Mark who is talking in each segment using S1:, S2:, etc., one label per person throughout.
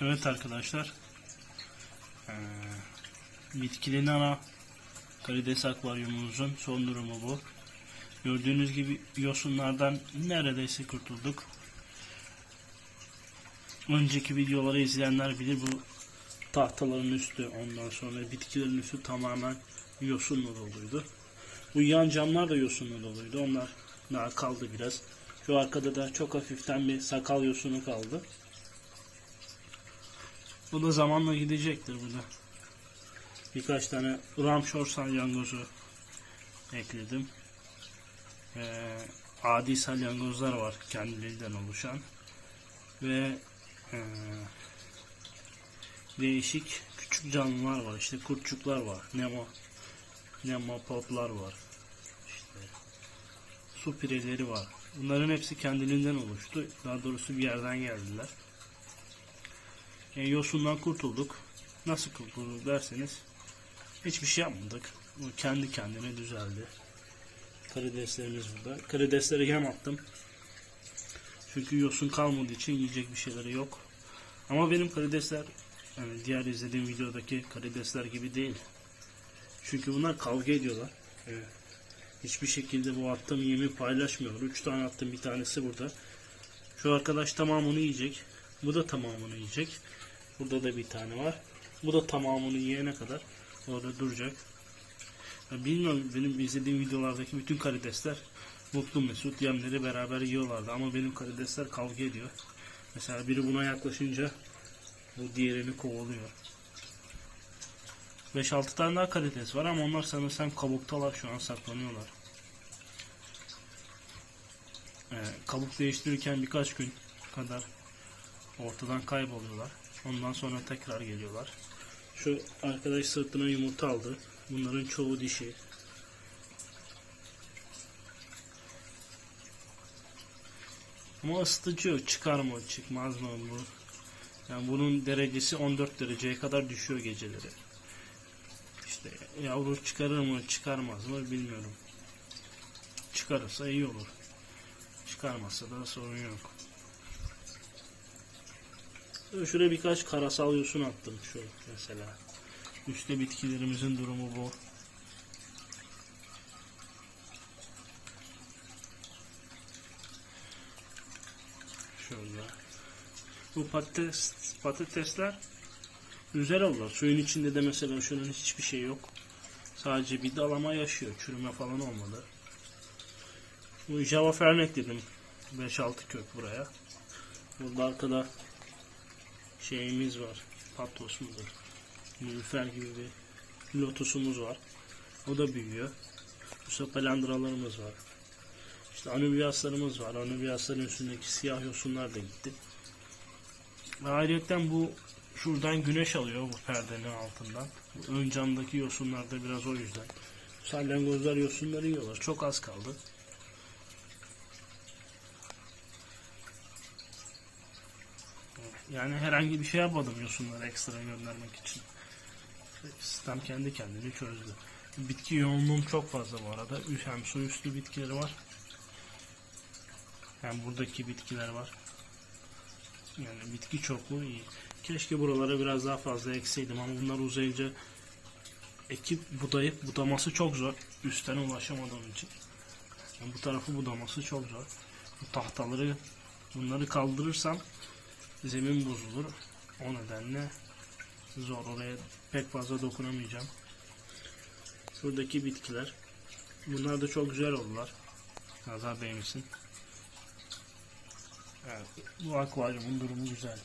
S1: Evet arkadaşlar. Ee, bitkili nana karides akvaryumumuzun son durumu bu. Gördüğünüz gibi yosunlardan neredeyse kurtulduk. Önceki videoları izleyenler bilir bu tahtaların üstü ondan sonra bitkilerin üstü tamamen yosunla doluydu. Bu yan camlar da yosunla doluydu. Onlar daha kaldı biraz. Şu arkada da çok hafiften bir sakal yosunu kaldı. Bu da zamanla gidecektir burada. Birkaç tane ramşor salyangozu ekledim. Ee, adi salyangozlar var kendiliğinden oluşan. Ve ee, değişik küçük canlılar var. İşte kurtçuklar var. Nemo nemopodlar var. İşte su pireleri var. Bunların hepsi kendiliğinden oluştu. Daha doğrusu bir yerden geldiler. E, yosundan kurtulduk. Nasıl kurtulduk derseniz hiçbir şey yapmadık. Bu kendi kendine düzeldi. Karideslerimiz burada. Karideslere yem attım. Çünkü yosun kalmadığı için yiyecek bir şeyleri yok. Ama benim karidesler yani diğer izlediğim videodaki karidesler gibi değil. Çünkü bunlar kavga ediyorlar. Evet. Hiçbir şekilde bu attığım yemi paylaşmıyorlar. Üç tane attım bir tanesi burada. Şu arkadaş tamamını yiyecek. Bu da tamamını yiyecek. Burada da bir tane var. Bu da tamamını yiyene kadar orada duracak. Ya bilmiyorum benim izlediğim videolardaki bütün karidesler mutlu mesut yemleri beraber yiyorlardı ama benim karidesler kavga ediyor. Mesela biri buna yaklaşınca bu diğerini kovalıyor. 5-6 tane daha karides var ama onlar sanırsam kabuktalar şu an saklanıyorlar. Ee, kabuk değiştirirken birkaç gün kadar ortadan kayboluyorlar. Ondan sonra tekrar geliyorlar. Şu arkadaş sırtına yumurta aldı. Bunların çoğu dişi. Ama ısıtıcı yok. çıkar mı çıkmaz mı bu? Yani bunun derecesi 14 dereceye kadar düşüyor geceleri. İşte yavru çıkarır mı çıkarmaz mı bilmiyorum. Çıkarırsa iyi olur. Çıkarmazsa da sorun yok. Şuraya birkaç karasal yosun attım şu mesela. Üstte bitkilerimizin durumu bu. Şöyle. Bu patates, patatesler güzel oldular. Suyun içinde de mesela şunun hiçbir şey yok. Sadece bir dalama yaşıyor. Çürüme falan olmadı. Bu Java Fernek dedim. 5-6 kök buraya. Burada arkada şeyimiz var. Patros mudur? Nilüfer gibi bir lotusumuz var. O da büyüyor. Bu sapalandralarımız var. İşte anubiaslarımız var. Anubiasların üstündeki siyah yosunlar da gitti. Ve ayrıca bu şuradan güneş alıyor bu perdenin altından. Bu ön camdaki yosunlar da biraz o yüzden. Salyangozlar yosunları yiyorlar. Çok az kaldı. Yani herhangi bir şey yapmadım yosunları ekstra göndermek için. Sistem kendi kendini çözdü. Bitki yoğunluğum çok fazla bu arada. Hem su üstü bitkileri var. Hem buradaki bitkiler var. Yani bitki çokluğu iyi. Keşke buralara biraz daha fazla ekseydim ama bunlar uzayınca ekip budayıp budaması çok zor. Üstten ulaşamadığım için. Yani bu tarafı budaması çok zor. Bu tahtaları bunları kaldırırsam zemin bozulur. O nedenle zor. Oraya pek fazla dokunamayacağım. Şuradaki bitkiler. Bunlar da çok güzel oldular. Nazar değmesin. Evet, bu akvaryumun durumu güzel.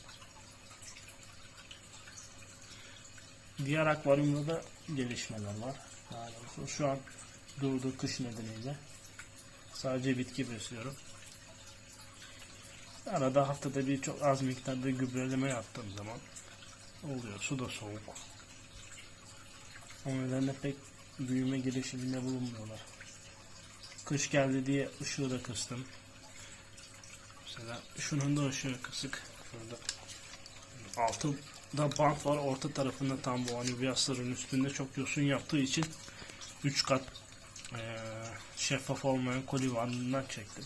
S1: Diğer akvaryumda da gelişmeler var. Doğrusu şu an durdu kış nedeniyle. Sadece bitki besliyorum. Arada haftada bir çok az miktarda gübreleme yaptığım zaman oluyor. Su da soğuk. O nedenle pek büyüme girişiminde bulunmuyorlar. Kış geldi diye ışığı da kıstım. Mesela şunun da ışığı kısık. Şurada. Altında bant var. Orta tarafında tam bu anubiasların üstünde çok yosun yaptığı için 3 kat eee, şeffaf olmayan koli bandından çektim.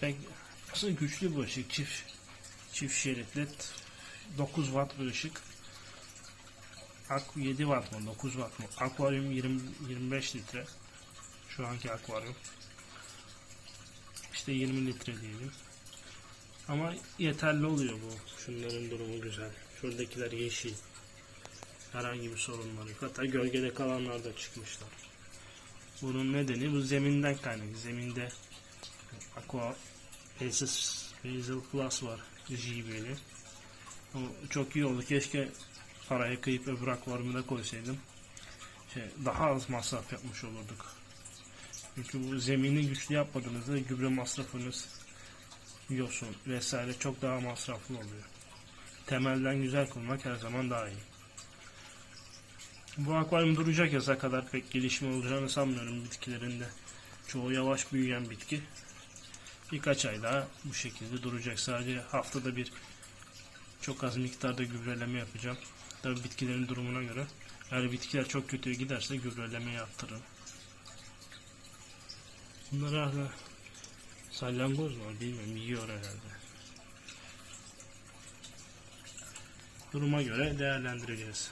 S1: Pek Aslında güçlü bu ışık. Çift, çift şeritli 9 watt bir ışık. Ak 7 watt mı 9 watt mı? Akvaryum 20, 25 litre. Şu anki akvaryum. İşte 20 litre diyelim. Ama yeterli oluyor bu. Şunların durumu güzel. Şuradakiler yeşil. Herhangi bir sorunları yok. Hatta gölgede kalanlar da çıkmışlar. Bunun nedeni bu zeminden kaynaklı. Zeminde Aqua Basis Basil Plus var. JB'li. O çok iyi oldu. Keşke paraya kıyıp öbür akvaryumu da koysaydım. Şey, daha az masraf yapmış olurduk. Çünkü bu zemini güçlü yapmadığınızda gübre masrafınız yosun vesaire çok daha masraflı oluyor. Temelden güzel kurmak her zaman daha iyi. Bu akvaryum duracak yaza kadar pek gelişme olacağını sanmıyorum bitkilerinde. Çoğu yavaş büyüyen bitki. Birkaç ay daha bu şekilde duracak. Sadece haftada bir çok az miktarda gübreleme yapacağım. Tabii bitkilerin durumuna göre. Eğer bitkiler çok kötüye giderse gübrelemeyi arttırırım. Bunlar hala salyangoz mu? Bilmiyorum. Yiyor herhalde. Duruma göre değerlendireceğiz.